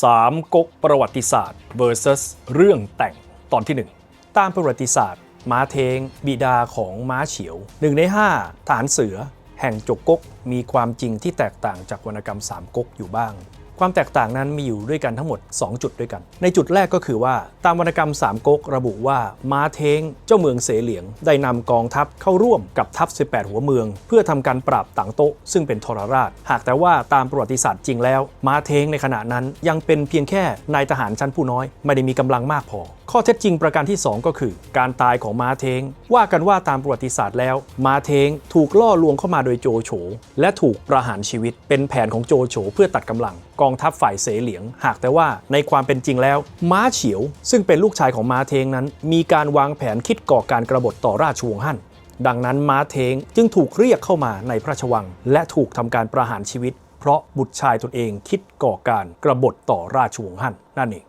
สามก๊กประวัติศาสตร์ vs เรื่องแต่งตอนที่ 1 ตามประวัติศาสตร์ ม้าเทง บิดาของม้าเฉียวหนึ่งใน 5 ฐานเสือ แห่งจกก๊กมีความจริงที่แตกต่างจากวรรณกรรมสามก๊กอยู่บ้าง ความแตกต่างนั้นมีอยู่ด้วยกันทั้งหมด 2 จุดด้วยกัน ในจุดแรกก็คือว่าตามวรรณกรรมสามก๊กระบุว่าม้าเทงเจ้าเมืองเสเหลียง ได้นำกองทัพเข้าร่วมกับทัพ 18 หัวเมือง เพื่อทำการปราบต่างโต๊ะ ซึ่งเป็นทรราช หากแต่ว่าตามประวัติศาสตร์จริงแล้ว ม้าเทงในขณะนั้นยังเป็นเพียงแค่นายทหารชั้นผู้น้อย ไม่ได้มีกำลังมากพอ ข้อเท็จจริงประการที่ 2 ก็คือ การตายของม้าเทงว่ากันว่าตามประวัติศาสตร์แล้ว ม้าเทงถูกล่อลวงเข้ามาโดยโจโฉและถูกประหารชีวิตเป็นแผนของโจโฉเพื่อตัดกำลังกองทัพฝ่ายเสเหลียง หากแต่ว่าในความเป็นจริงแล้ว ม้าเฉียว ซึ่งเป็นลูกชายของม้าเทงนั้น มีการวางแผนคิดก่อการกรบฏต่อราชวงศ์ฮั่นดังนั้นม้าเทงจึงถูกเรียกเข้ามาในพระราชวัง และถูกทำการประหารชีวิต เพราะบุตรชายตนเองคิดก่อการกรบฏต่อราชวงศ์ฮั่นนั่นเอง